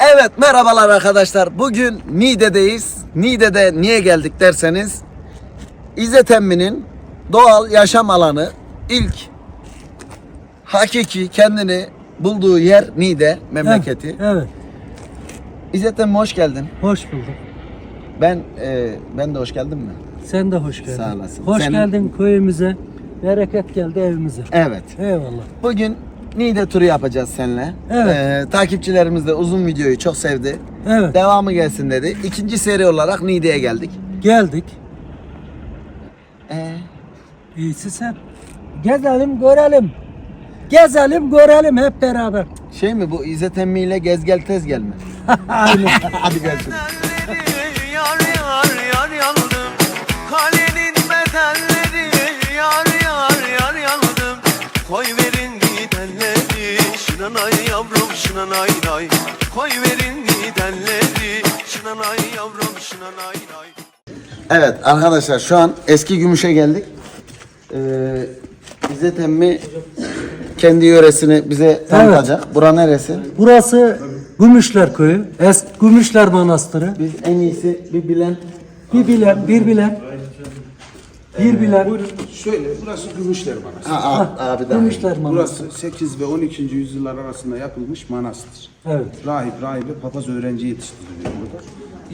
Evet merhabalar arkadaşlar. Bugün Niğde'deyiz. Niğde'de niye geldik derseniz İzzet Emmi'nin doğal yaşam alanı ilk hakiki kendini bulduğu yer Niğde memleketi. Evet, evet. İzzet Emmi hoş geldin. Hoş bulduk. Ben e, ben de hoş geldim mi? Sen de hoş geldin. Sağ olasın. Hoş Senin- geldin köyümüze. Bereket geldi evimize. Evet. Eyvallah. Bugün Niğde turu yapacağız seninle. Evet. E, takipçilerimiz de uzun videoyu çok sevdi. Evet. Devamı gelsin dedi. İkinci seri olarak Niğde'ye geldik. Geldik. E, İyisi sen. Gezelim görelim. Gezelim görelim hep beraber. şey mi bu İzzet Emmi ile gez gel tez gel mi? Aynen. Hadi gelsin. Bedelleri yar yar yar yandım Kalenin Şınanay yavrum şınanay nay Koy verin gidenleri Şınanay yavrum şınanay nay Evet arkadaşlar şu an eski Gümüş'e geldik. Ee, İzzet Emmi kendi yöresini bize tanıtacak. Bura neresi? Burası Gümüşler Köyü. Eski Gümüşler Manastırı. Biz en iyisi bir bilen Bir bilen, bir bilen. Bir bilen. Buyurun şöyle burası Gümüşler Manastırı. Aa, abi daha. Gümüşler Manastırı. Burası 8 ve 12. yüzyıllar arasında yapılmış manastır. Evet. Rahip, rahibe, papaz öğrenci yetiştiriliyor burada.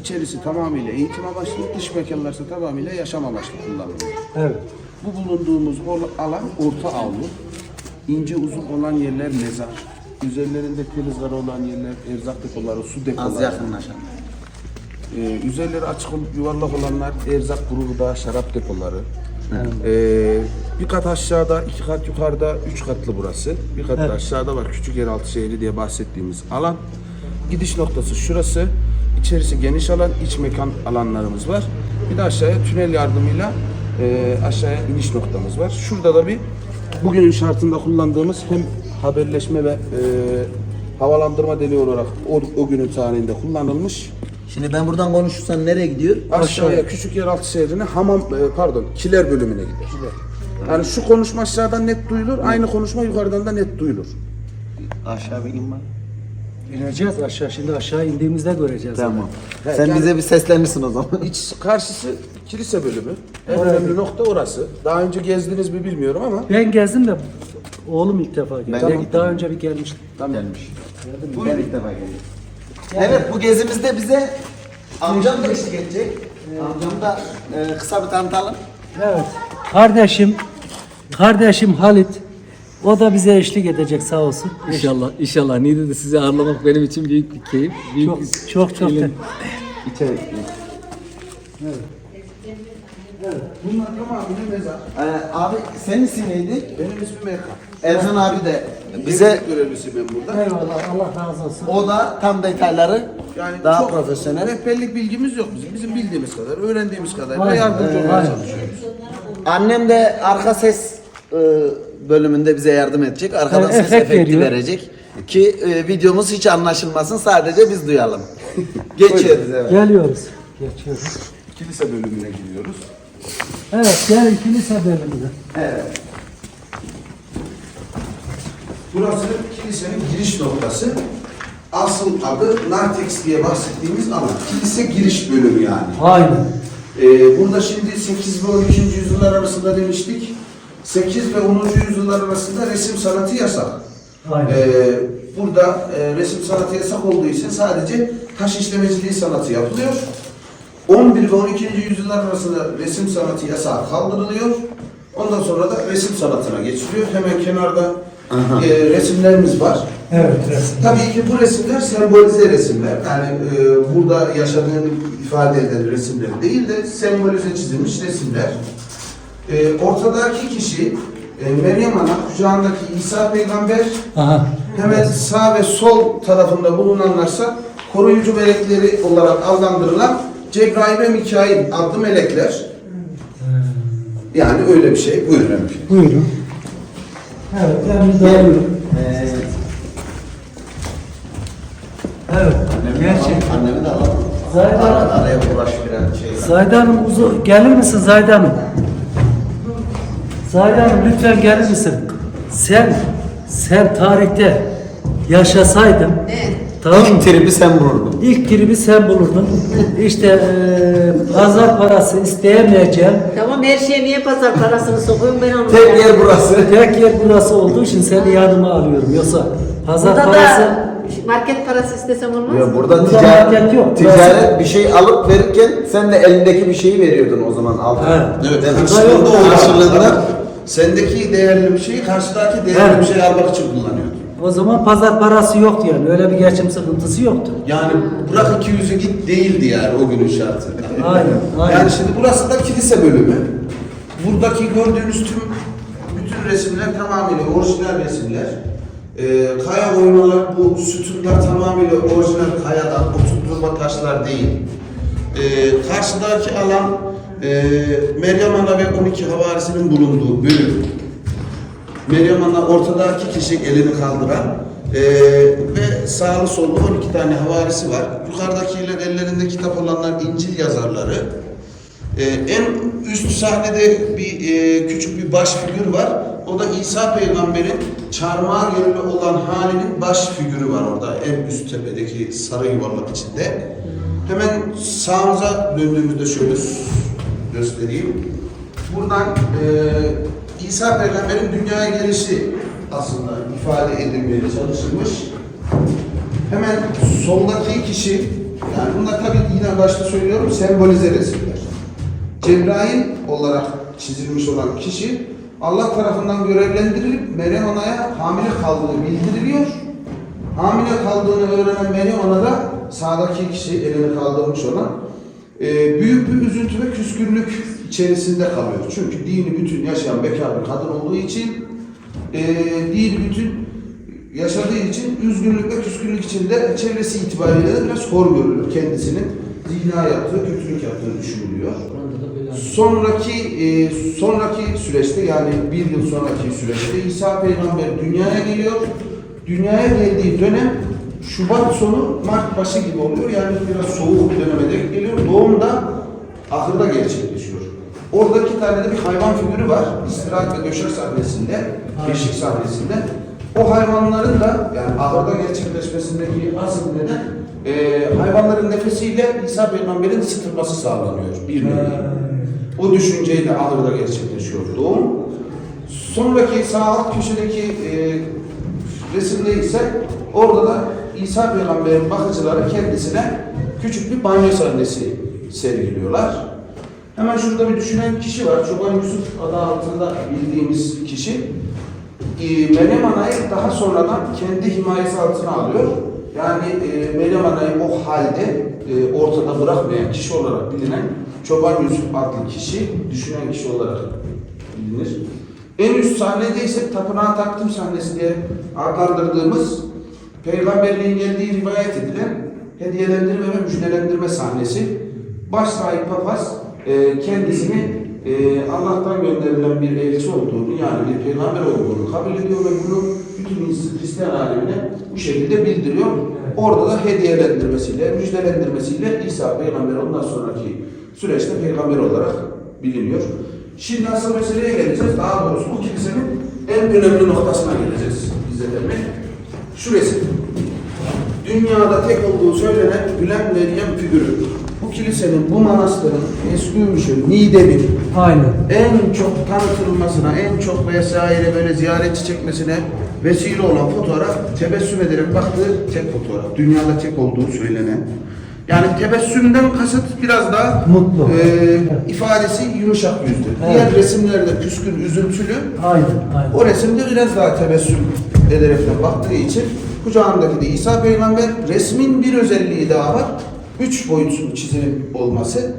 İçerisi tamamıyla eğitim amaçlı, dış mekanlarsa tamamıyla yaşam amaçlı kullanılıyor. Evet. Bu bulunduğumuz alan orta avlu. İnce uzun olan yerler mezar. Üzerlerinde filizleri olan yerler, erzak depoları, su Az depoları. Yakınlaşalım. Ee, üzerleri açık olup yuvarlak olanlar erzak grubu şarap depoları. Ee, bir kat aşağıda, iki kat yukarıda, üç katlı burası. Bir kat da aşağıda var küçük yeraltı şehri diye bahsettiğimiz alan. Gidiş noktası şurası. İçerisi geniş alan, iç mekan alanlarımız var. Bir de aşağıya tünel yardımıyla e, aşağıya iniş noktamız var. Şurada da bir bugünün şartında kullandığımız hem haberleşme ve e, havalandırma deliği olarak o, o günün tarihinde kullanılmış Şimdi ben buradan konuşursam nereye gidiyor? aşağıya küçük yeraltı şehrine hamam e, pardon kiler bölümüne gider. Yani şu konuşma aşağıdan net duyulur, aynı konuşma yukarıdan da net duyulur. Aşağı bir in bak. İneceğiz aşağı. Şimdi aşağı indiğimizde göreceğiz. Tamam. Sen yani- bize bir seslenirsin o zaman. İç karşısı kilise bölümü. En önemli nokta orası. Daha önce gezdiniz mi bilmiyorum ama Ben gezdim de oğlum ilk defa geldi. Ben de daha önce bir gelmiştim. Gelmiş. Ben ilk defa geliyorum. Evet bu gezimizde bize amcam da eşlik edecek. Amcamı da e, kısa bir tanıtalım. Evet. Kardeşim, kardeşim Halit. O da bize eşlik edecek sağ olsun. İnşallah, inşallah. Niğde'de sizi ağırlamak benim için büyük bir keyif. Büyük Çok bir- çok çok. Elin- İçeri. bunlar tamamıyla mezar. Ee, abi senin isim neydi? Benim ismim Erkan. Erhan abi de bize görevlisi ben burada. Eyvallah Allah razı olsun. o da tam detayları Yani daha çok profesyonel. Rehberlik bilgimiz yok bizim. Bizim bildiğimiz kadar, öğrendiğimiz kadar da Aynen, yardımcı olmaya aynen. çalışıyoruz. Annem de arka ses e, bölümünde bize yardım edecek. Arkadan Evet, ses efekt efekti veriyor. verecek. Ki e, videomuz hiç anlaşılmasın. Sadece biz duyalım. Geçiyoruz evet. Geliyoruz. Geçiyoruz. Kilise bölümüne gidiyoruz. Evet gelin kilise bölümüne. Burası kilisenin giriş noktası. Asıl adı Nartex diye bahsettiğimiz alan. Kilise giriş bölümü yani. Aynen. Ee, burada şimdi 8 ve 12. yüzyıllar arasında demiştik. 8 ve 10. yüzyıllar arasında resim sanatı yasak. Aynen. Ee, burada e, resim sanatı yasak olduğu için sadece taş işlemeciliği sanatı yapılıyor. 11 ve 12. yüzyıllar arasında resim sanatı yasağı kaldırılıyor. Ondan sonra da resim sanatına geçiliyor. Hemen kenarda e, resimlerimiz var. Evet resim. Tabii ki bu resimler sembolize resimler. Yani e, burada yaşadığını ifade eden resimler değil de sembolize çizilmiş resimler. E, ortadaki kişi e, Meryem Ana, kucağındaki İsa Peygamber, Aha. hemen sağ ve sol tarafında bulunanlarsa koruyucu melekleri olarak adlandırılan Cebrail ve Mikail adlı melekler. Yani öyle bir şey. Buyurun. Buyurun. Evet ben bir daha. Ee, Evet. annemi de Gerçek. alalım. Annemi de alalım. Zahide Hanım. Araya uğraş biraz şey. Zahide Hanım uzu, gelir misin Zahide Hanım? Zahide Hanım lütfen gelir misin? Sen, sen tarihte yaşasaydın, Tamam mı? İlk tribi sen vururdun. İlk tribi sen bulurdun. İşte eee, pazar parası isteyemeyeceğim. Tamam her şeye niye pazar parasını sokuyorum ben onu. Tek yer burası. Tek yer burası olduğu için seni yanıma alıyorum. Yoksa pazar Burada parası da market parası istesem olmaz Ya mı? burada Burada ticaret, market yok. ticaret bir şey alıp verirken sen de elindeki bir şeyi veriyordun o zaman altına. Evet. Evet. Burada Karşılığında yok. o karşılığında Sendeki değerli bir şeyi karşıdaki değerli Evet. bir şey almak için kullanıyordun. O zaman pazar parası yoktu yani. Öyle bir geçim sıkıntısı yoktu. Yani bırak 200'ü git değildi yani o günün şartı. Aynen, aynen. Yani şimdi burası da kilise bölümü. Buradaki gördüğünüz tüm bütün resimler tamamıyla orijinal resimler. Ee, kaya oymalar, bu sütunlar tamamıyla orijinal kayadan, oturtturma taşlar değil. Ee, karşıdaki alan e, Meryem Ana ve 12 havarisinin bulunduğu bölüm. Meryem Ana ortadaki kişi elini kaldıran eee, ve sağlı sollu 12 tane havarisi var. Yukarıdakiler ellerinde kitap olanlar İncil yazarları. Eee, en üst sahnede bir eee, küçük bir baş figür var. O da İsa peygamberin çarmıha gerili olan halinin baş figürü var orada. En üst tepedeki sarı yuvarlak içinde. Hemen sağımıza döndüğümüzde şöyle göstereyim. Buradan eee, İsa peygamberin dünyaya gelişi aslında ifade edilmeye çalışılmış. Hemen soldaki kişi, yani bunlar tabii yine başta söylüyorum sembolize resimler. Cebrail olarak çizilmiş olan kişi Allah tarafından görevlendirilip Meryem Ana'ya hamile kaldığı bildiriliyor. Hamile kaldığını öğrenen Meryem Ana da sağdaki kişi elini kaldırmış olan e, büyük bir üzüntü ve küskünlük içerisinde kalıyor. Çünkü dini bütün yaşayan bekar bir kadın olduğu için e, dini bütün yaşadığı için üzgünlük ve küskünlük içinde çevresi itibariyle de biraz hor görülür. Kendisinin zina yaptığı, kötülük yaptığı düşünülüyor. Sonraki e, sonraki süreçte yani bir yıl sonraki süreçte İsa peygamber dünyaya geliyor. Dünyaya geldiği dönem Şubat sonu Mart başı gibi oluyor. Yani biraz soğuk döneme denk geliyor. Doğum da ahırda gerçekleşiyor. Orada iki tane de bir hayvan figürü var. İstirahat ve döşek sahnesinde, beşik sahnesinde. O hayvanların da yani ahırda gerçekleşmesindeki asıl neden e, hayvanların nefesiyle İsa peygamberin ısıtılması sağlanıyor bir nevi. O düşünceyle ahırda gerçekleşiyor doğum. Sonraki sağ alt köşedeki e, resimde ise orada da İsa peygamberin bakıcıları kendisine küçük bir banyo sahnesi sergiliyorlar. Hemen şurada bir düşünen kişi var. Çoban Yusuf adı altında bildiğimiz kişi. E, Meryem Ana'yı daha sonradan kendi himayesi altına alıyor. Yani e, Meryem Ana'yı o halde e, ortada bırakmayan kişi olarak bilinen Çoban Yusuf adlı kişi, düşünen kişi olarak bilinir. En üst sahnede ise tapınağa takdim sahnesi diye adlandırdığımız peygamberliğin geldiği rivayet edilen hediyelendirme ve müjdelendirme sahnesi. Baş sahip papaz e, kendisini e, Allah'tan gönderilen bir elçi olduğunu yani bir peygamber olduğunu kabul ediyor ve bunu bütün Hristiyan alemine bu şekilde bildiriyor. Orada da hediyelendirmesiyle, müjdelendirmesiyle İsa peygamber ondan sonraki süreçte peygamber olarak biliniyor. Şimdi asıl meseleye geleceğiz. Daha doğrusu bu kilisenin en önemli noktasına geleceğiz bize demek. Şu resim. Dünyada tek olduğu söylenen Gülen Meryem figürü. Kilisenin, bu manastırın, Eskümüş'ün, Nideb'in Aynen. en çok tanıtılmasına, en çok vesaire böyle ziyaretçi çekmesine vesile olan fotoğraf tebessüm ederek baktığı tek fotoğraf. Dünyada tek olduğu söylenen. Yani tebessümden kasıt biraz daha Mutlu. e, ifadesi yumuşak yüzlü. Evet. Diğer resimlerde küskün, üzüntülü. Aynen. Aynen. O resimde biraz daha tebessüm ederekten baktığı için kucağındaki de İsa peygamber resmin bir özelliği daha var. Üç boyutlu çizim olması.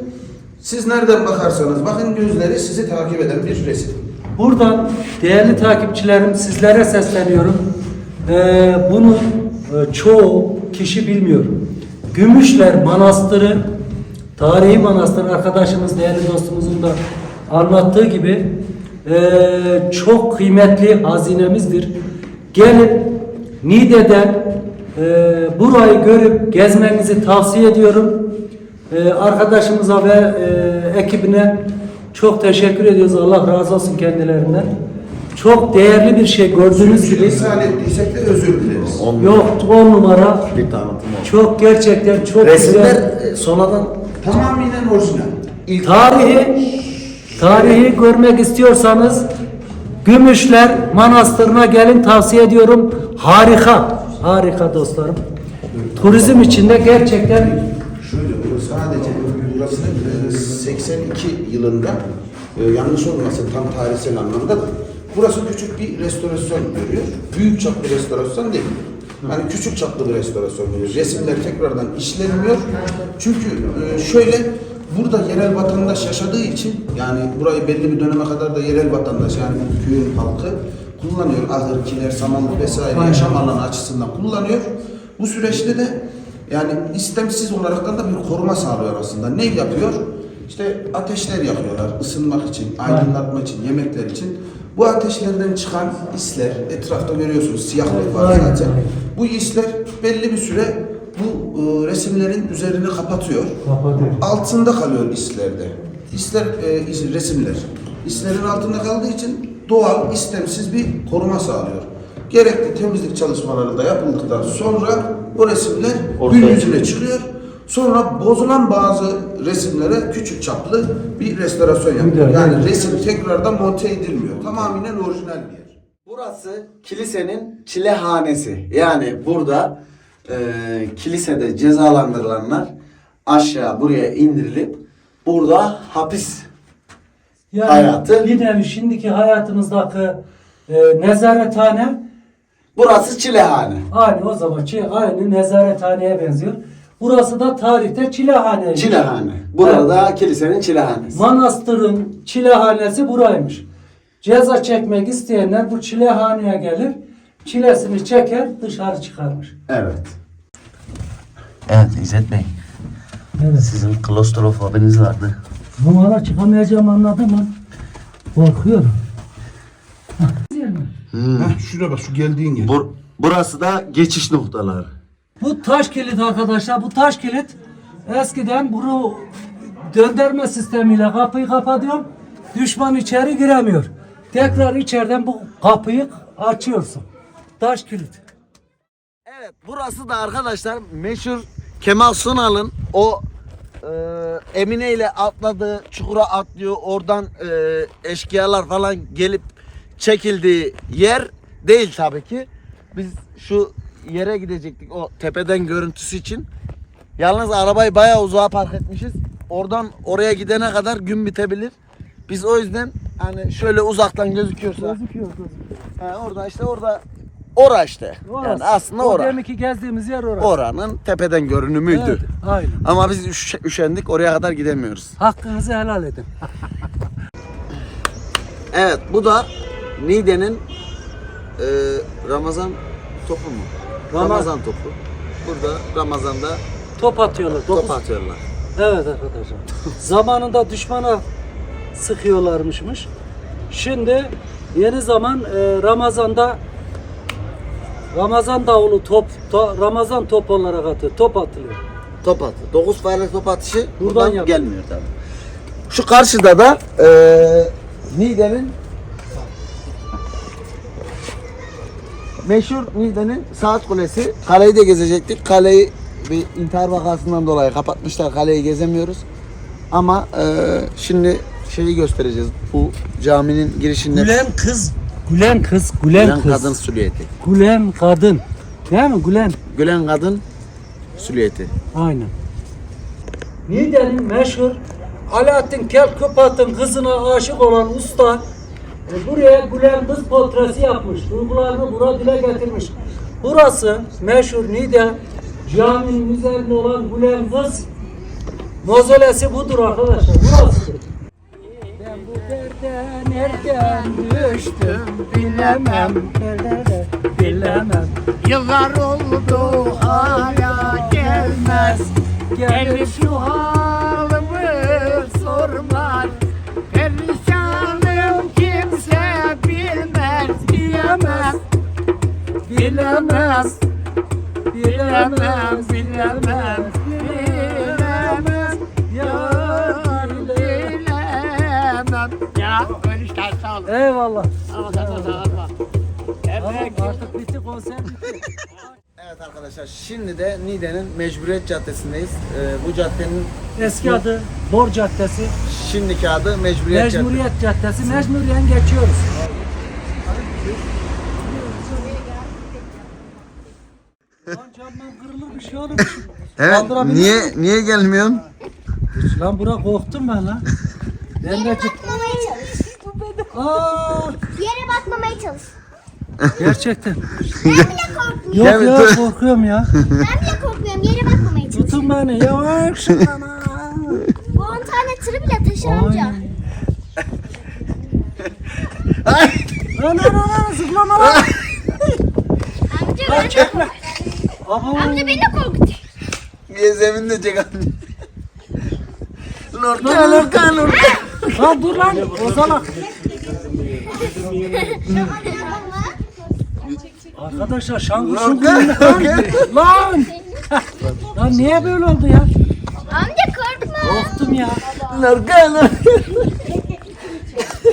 Siz nereden bakarsanız bakın gözleri sizi takip eden bir resim. Buradan değerli takipçilerim sizlere sesleniyorum. Ee, bunu e, çoğu kişi bilmiyor. Gümüşler Manastırı, tarihi manastır arkadaşımız, değerli dostumuzun da anlattığı gibi e, çok kıymetli hazinemizdir. Gelin Niğde'den e, burayı görüp gezmenizi tavsiye ediyorum. E, arkadaşımıza ve e, ekibine çok teşekkür ediyoruz. Allah razı olsun kendilerinden. Çok değerli bir şey gördüğünüz gibi. İhsan ettiysek de özür dileriz. On Yok on numara. bir tanıtım olmaz. Çok gerçekten çok Resimler güzel. e, sonradan Tamamen orijinal. Tarihi tarihi görmek istiyorsanız Gümüşler Manastırı'na gelin tavsiye ediyorum. Harika. Harika dostlarım. Turizm içinde gerçekten Şöyle sadece burası e, 82 yılında e, yanlış olmasın tam tarihsel anlamda da burası küçük bir restorasyon görüyor. Büyük çaplı restorasyon değil. Yani küçük çaplı bir restorasyon görüyor. Resimler tekrardan işlenmiyor. Çünkü e, şöyle burada yerel vatandaş yaşadığı için yani burayı belli bir döneme kadar da yerel vatandaş yani köyün halkı kullanıyor. Ahır, kiler, samanlık vesaire yaşam alanı açısından kullanıyor. Bu süreçte de yani istemsiz olaraktan da bir koruma sağlıyor aslında. Ne yapıyor? İşte ateşler yakıyorlar ısınmak için, aydınlatma için, yemekler için. Bu ateşlerden çıkan isler, etrafta görüyorsunuz siyahlık var Aynen. zaten. Bu isler belli bir süre bu e, resimlerin üzerini kapatıyor. Kapatıyor. Altında kalıyor islerde. İsler, e, is- resimler. İslerin altında kaldığı için doğal, istemsiz bir koruma sağlıyor. Gerekli temizlik çalışmaları da yapıldıktan sonra o resimler gün yüzüne çıkıyor. Sonra bozulan bazı resimlere küçük çaplı bir restorasyon yapıyor. Güzel, Yani resim tekrardan monte edilmiyor. Tamamen orijinal bir yer. Burası kilisenin çilehanesi. Yani burada e, kilisede cezalandırılanlar aşağı buraya indirilip burada hapis yani Hayatı. bir nevi şimdiki hayatımızdaki e, nezarethane Burası çilehane. aynı o zamanki aynı nezarethaneye benziyor. Burası da tarihte çilehane. Çilehane. Burada kilisenin çilehanesi. Manastırın çilehanesi buraymış. Ceza çekmek isteyenler bu çilehaneye gelir, çilesini çeker, dışarı çıkarmış. Evet. Evet İzzet Bey. Evet. Sizin klostrofobiniz vardı. Numara çıkamayacağım anladın mı? Korkuyorum. Heh, şuraya bak şu geldiğin yer. Bur burası da geçiş noktaları. Bu taş kilit arkadaşlar, bu taş kilit eskiden bunu döndürme sistemiyle kapıyı kapatıyorum. Düşman içeri giremiyor. Tekrar içeriden bu kapıyı açıyorsun. Taş kilit. Evet burası da arkadaşlar meşhur Kemal Sunal'ın o e, Emine ile atladığı çukura atlıyor oradan e, eşkıyalar falan gelip çekildiği yer değil tabii ki. Biz şu yere gidecektik o tepeden görüntüsü için. Yalnız arabayı bayağı uzağa park etmişiz. Oradan oraya gidene kadar gün bitebilir. Biz o yüzden hani şöyle uzaktan gözüküyorsa. Gözüküyor, gözüküyor. He, orada işte orada ora işte. Yani Orası. aslında O ora. deminki gezdiğimiz yer orası. Oranın tepeden görünümüydü. Evet, aynen. Ama biz üş- üşendik oraya kadar gidemiyoruz. Hakkınızı helal edin. Evet bu da Niğde'nin e, Ramazan topu mu? Ramazan. Ramazan topu. Burada Ramazan'da Top atıyorlar. top dokuz- atıyorlar. Evet arkadaşlar. Zamanında düşmana sıkıyorlarmışmış. Şimdi yeni zaman e, Ramazan'da Ramazan davulu top, to- Ramazan top olarak atıyor. Top atılıyor. Top atı. 9 fare top atışı Buradan buradan yapıyor. gelmiyor tabii. Şu karşıda da e, Niğde'nin meşhur Niğde'nin saat kulesi. Kaleyi de gezecektik. Kaleyi bir intihar vakasından dolayı kapatmışlar. Kaleyi gezemiyoruz. Ama e, şimdi şeyi göstereceğiz. Bu caminin girişinde Gülen kız, Gülen kız, Gülen, Gülen kız. kadın silüeti. Gülen kadın. Değil mi? Gülen. Gülen kadın silüeti. Aynen. Niğde'nin meşhur Alaaddin Kelkupat'ın kızına aşık olan usta e, buraya Gülen kız portresi yapmış. Duygularını buna dile getirmiş. Burası meşhur Niğde caminin üzerinde olan Gülen kız mozolesi budur arkadaşlar. Burası. Nereden düştüm bilemem. Bilemem. Yıllar oldu hala gelmez. Gelir şu halımı sormaz. Perişanım kimse bilmez Bilemez. Bilemem bilemem Bilemem sağ olun Eyvallah. Ama de sağ olun. Emek Artık bitti konser bitti. Evet arkadaşlar şimdi de Niğde'nin Mecburiyet Caddesi'ndeyiz. Ee, bu caddenin Eski adı Bor Caddesi, şimdiki adı Mecburiyet, Caddesi. Mecburiyet Caddesi. Mecburiyen geçiyoruz. Lan camdan kırılır bir şey olur. Evet Kaldırabilir niye niye gelmiyorsun? Lan bura korktum ben lan. Ben de çık. Aa, Yere bakmamaya çalış. gerçekten. Ben bile korkmuyorum. Yok Gel, ya dur. korkuyorum ya. Ben bile korkmuyorum. Yere bakmamaya çalış. Tutun beni yavaş. Bu 10 tane tırı bile taşır amca. Lan lan lan lan zıplama lan. Amca ben de korkuyorum. Abo. Amca beni de korkutuyor. Niye zeminde çek anne? Lorca lorca lorca. Lan dur lan. Ozalak. Arkadaşlar şangı şungu Lorca lan. Lan. Lan niye böyle oldu ya? Amca korkma. Korktum ya. Lorca.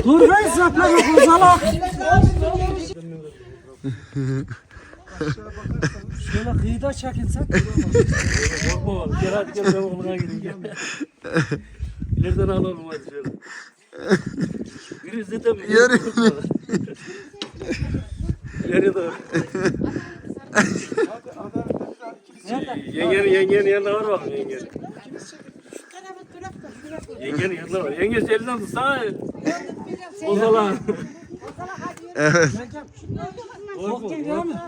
Dur ben saplama kozalak. Şöyle kıyıda çekin sen. Gel hadi gel ben oğluna gideyim. İleriden alalım hadi şöyle. Yürü zaten Yürü. İleri doğru. yengenin yengenin yanına var bakın yengenin. Yengenin yanına var. Yenge elinden tutsana. Ozala. Korktun değil mi?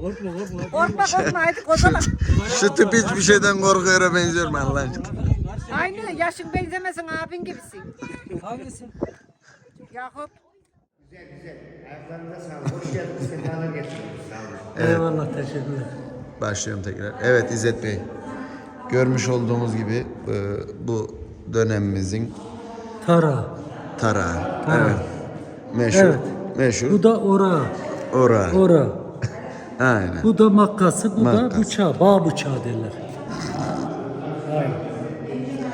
Korkma korkma. Korkma korkma hadi kozalak. Şu tip hiçbir şeyden korkuyor benziyorum Allah aşkına. Aynı yaşın benzemesin abin gibisin. Hangisi? Yakup. Eyvallah teşekkürler. Başlıyorum tekrar. Evet İzzet Bey. Görmüş olduğumuz gibi e, bu dönemimizin Tara. tarağı. Tarağı. Evet. Meşhur. Evet. Meşhur. Bu da ora. Ora. Ora. Aynen. Bu da makkası, bu da Makkası. bıçağı. Bağ bıçağı derler.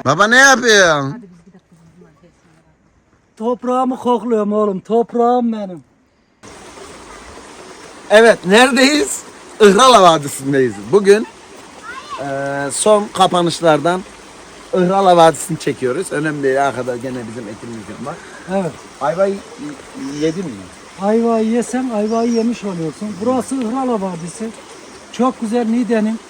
Baba ne yapıyorsun? Toprağımı kokluyorum oğlum. Toprağım benim. Evet neredeyiz? Ihrala Vadisi'ndeyiz. Bugün eee, son kapanışlardan Ihrala Vadisi'ni çekiyoruz. Önemli değil arkada gene bizim etimiz var. Evet. Ayvayı yedin mi? Ayvayı yesen ayvayı yemiş oluyorsun. Burası Ihrala Vadisi. Çok güzel Niğde'nin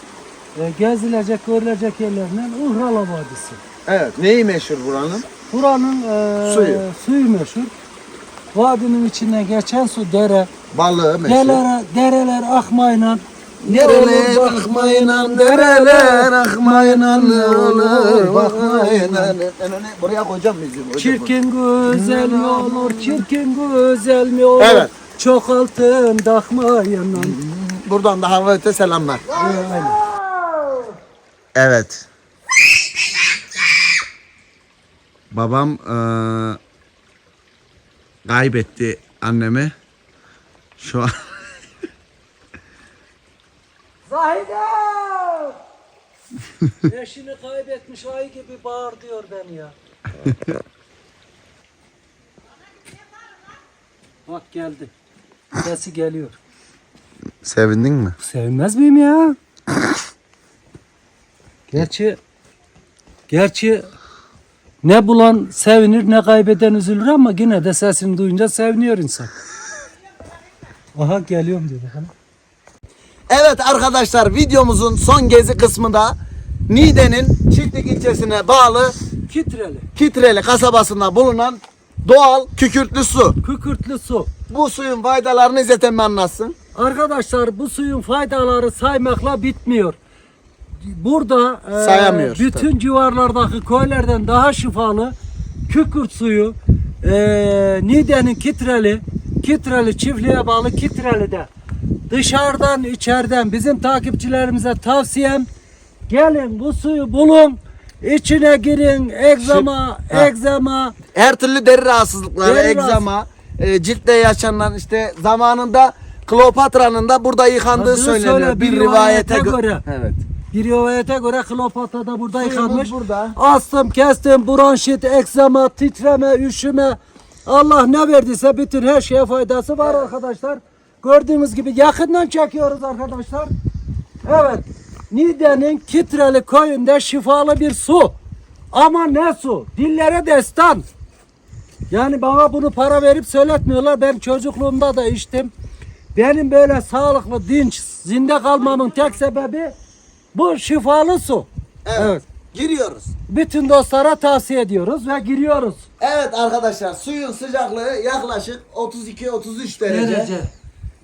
e, gezilecek, görülecek yerlerinden Ihrala Vadisi. Evet. Neyi meşhur buranın? Buranın e, Suyu. suyu meşhur. Vadinin içinden geçen su dere. Balığı meşhur. Dereler, dereler akmayla Dereler akmayla, dereler akmayla ne olur bakmayla. Buraya koyacağım müziği. hocam. Çirkin güzel mi olur, çirkin güzel mi olur? Evet. Çok altın takmayın. Buradan da Harvard'e selamlar. Evet. Babam eee, kaybetti annemi. Şu an Eşini kaybetmiş ay gibi bağır diyor beni ya. Bak geldi. Sesi geliyor. sevindin mi? Sevmez miyim ya? Gerçi gerçi ne bulan sevinir ne kaybeden üzülür ama yine de sesini duyunca seviniyor insan. Aha geliyorum diyor bakalım. Evet arkadaşlar videomuzun son gezi kısmında Niğde'nin Çiftlik ilçesine bağlı Kitreli, Kitreli kasabasında bulunan doğal kükürtlü su. kükürtlü su. Bu suyun faydalarını İzzet emmi anlatsın. Arkadaşlar bu suyun faydaları saymakla bitmiyor. Burada e, bütün civarlardaki köylerden daha şifalı kükürt suyu e, Niğde'nin Kitreli Kitreli çiftliğe bağlı Kitreli'de dışarıdan içeriden bizim takipçilerimize tavsiyem gelin bu suyu bulun içine girin egzama Ha. egzama Her türlü deri rahatsızlıkları, Deri egzama, e, ciltte yaşanan işte zamanında Kleopatra'nın da burada yıkandığı söyleniyor. söyle, bir bir rivayete rivayete gö- göre. Evet. Bir rivayete göre Kleopatra da burada Suyumuz yıkanmış. burada. Astım, kestim, bronşit, egzama, titreme, üşüme, Allah ne verdiyse bütün her şeye faydası var arkadaşlar. Gördüğünüz gibi yakından çekiyoruz arkadaşlar. Evet. Niğde'nin Kitreli köyünde şifalı bir su. Ama ne su? Dillere destan. Yani bana bunu para verip söyletmiyorlar. Ben çocukluğumda da içtim. Benim böyle sağlıklı, dinç, zinde kalmamın tek sebebi bu şifalı su. Evet. Evet. Giriyoruz. Bütün dostlara tavsiye ediyoruz ve giriyoruz. Evet arkadaşlar suyun sıcaklığı yaklaşık 32-33 derece. Derece.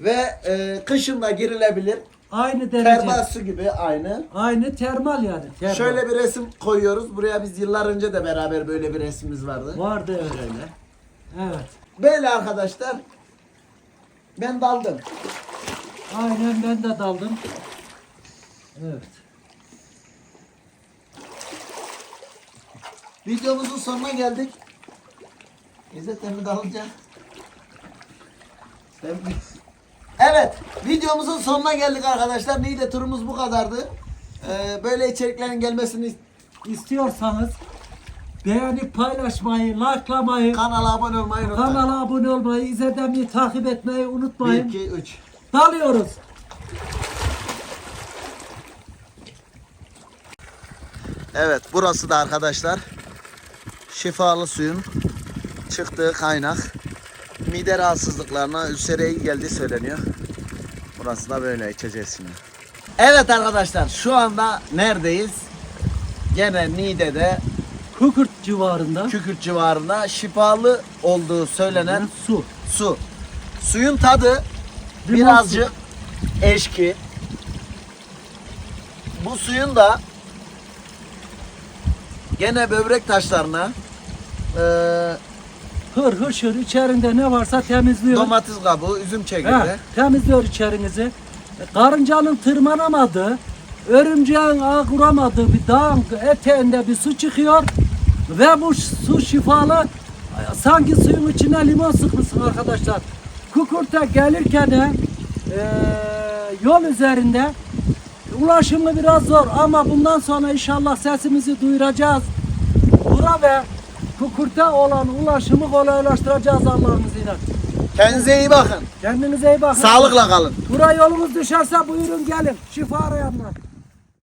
Ve e, kışın da girilebilir. Aynı derece. Termal su gibi aynı. Aynı termal yani. Termal. Şöyle bir resim koyuyoruz. Buraya biz yıllar önce de beraber böyle bir resmimiz vardı. vardı öyle. Evet. Böyle arkadaşlar. Ben daldım. Aynen ben de daldım. Evet. Videomuzun sonuna geldik. İzzet sen mi dalacaksın? Sen mi? Evet, videomuzun sonuna geldik arkadaşlar. Niğde turumuz bu kadardı. Ee, böyle içeriklerin gelmesini İstiyorsanız beğenip paylaşmayı, likelamayı, kanala abone olmayı unutmayın. kanala abone olmayı, izledemi takip etmeyi 1, unutmayın. 2, 3. Dalıyoruz. Evet, burası da arkadaşlar şifalı suyun çıktığı kaynak. Mide rahatsızlıklarına, ülsere iyi geldiği söyleniyor. Burası da böyle içeceğiz şimdi. Evet arkadaşlar, şu anda neredeyiz? Gene Niğde'de Kukurt civarında Kükürt civarında şifalı olduğu söylenen su. su. Suyun tadı Limon birazcık eşki. Bu suyun da gene böbrek taşlarına eee Hır hışır içerisinde ne varsa temizliyor. domates kabuğu, üzüm çekirdeği. He, temizliyor içerinizi. E, Karıncanın tırmanamadığı, örümceğin ağ kuramadığı bir dağın eteğinde bir su çıkıyor ve bu su şifalı e, sanki suyun içine limon sıkmışsın arkadaşlar. Kukurta gelirken de e, yol üzerinde ulaşımı biraz zor ama bundan sonra inşallah sesimizi duyuracağız. Bura ve Kukurta olan ulaşımı kolaylaştıracağız Allah'ın izniyle. Kendinize iyi bakın. Kendinize iyi bakın. Sağlıkla kalın. Buraya yolunuz düşerse buyurun gelin. Şifa arayanlar.